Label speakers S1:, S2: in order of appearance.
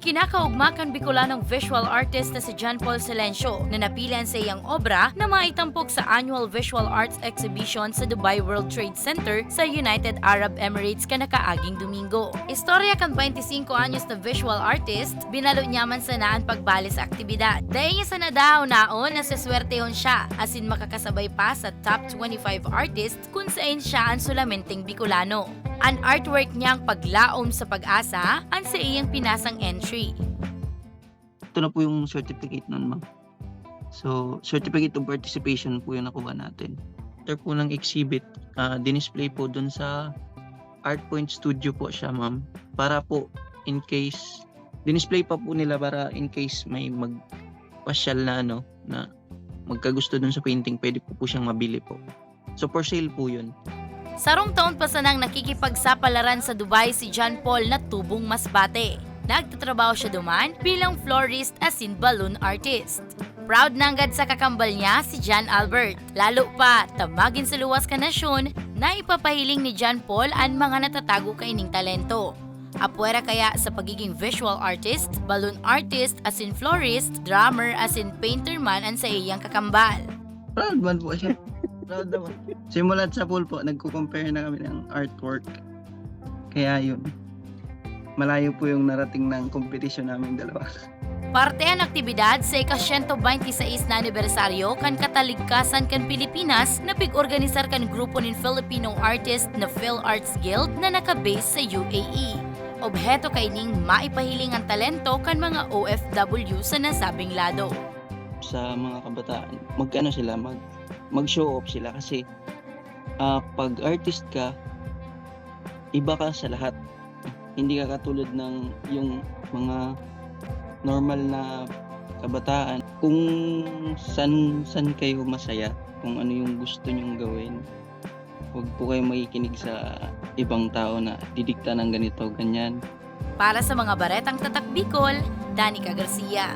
S1: Kinakaugma kan Bicolanong visual artist na si John Paul Silencio na napilan sa iyang obra na maitampok sa Annual Visual Arts Exhibition sa Dubai World Trade Center sa United Arab Emirates kanakaaging Domingo. Istorya kan 25 anyos na visual artist, binalo niya man sa naan pagbali sa aktibidad. Dahil niya sa nadaw naon na saswertehon siya asin makakasabay pa sa top 25 artists kung saan siya ang sulamenteng Bicolano. Ang artwork niyang paglaom sa pag-asa ang sa iyang pinasang entry.
S2: Ito na po yung certificate nun, ma'am. So, certificate of participation po yung nakuha natin. After po ng exhibit, ah, dinisplay po dun sa Art Point Studio po siya, ma'am. Para po, in case, dinisplay pa po nila para in case may magpasyal na ano, na magkagusto dun sa painting, pwede po po siyang mabili po. So, for sale po yun.
S1: Sarong taon pa sanang nakikipagsapalaran sa Dubai si John Paul na tubong masbate. Nagtatrabaho siya duman bilang florist as in balloon artist. Proud nanggad sa kakambal niya si John Albert. Lalo pa, tamagin sa luwas ka nasyon na ipapahiling ni John Paul ang mga natatago kaining talento. Apwera kaya sa pagiging visual artist, balloon artist as in florist, drummer as in painter man ang sa iyang kakambal.
S2: Proud man po siya. Proud naman. Simulat sa pool po, nagko-compare na kami ng artwork. Kaya yun. Malayo po yung narating ng competition namin dalawa.
S1: Parte ang aktibidad sa ika-126 na anibersaryo kan kataligkasan kan Pilipinas na pig-organisar kan grupo ng Filipino artist na Phil Arts Guild na nakabase sa UAE. Obheto kay ning maipahiling ang talento kan mga OFW sa nasabing lado.
S2: Sa mga kabataan, magkano sila, mag, mag-show off sila kasi ah, pag artist ka, iba ka sa lahat. Hindi ka katulad ng yung mga normal na kabataan. Kung san, san kayo masaya, kung ano yung gusto nyong gawin, huwag po kayo makikinig sa ibang tao na didikta ng ganito, ganyan.
S1: Para sa mga baretang tatak Bicol, Danica Garcia.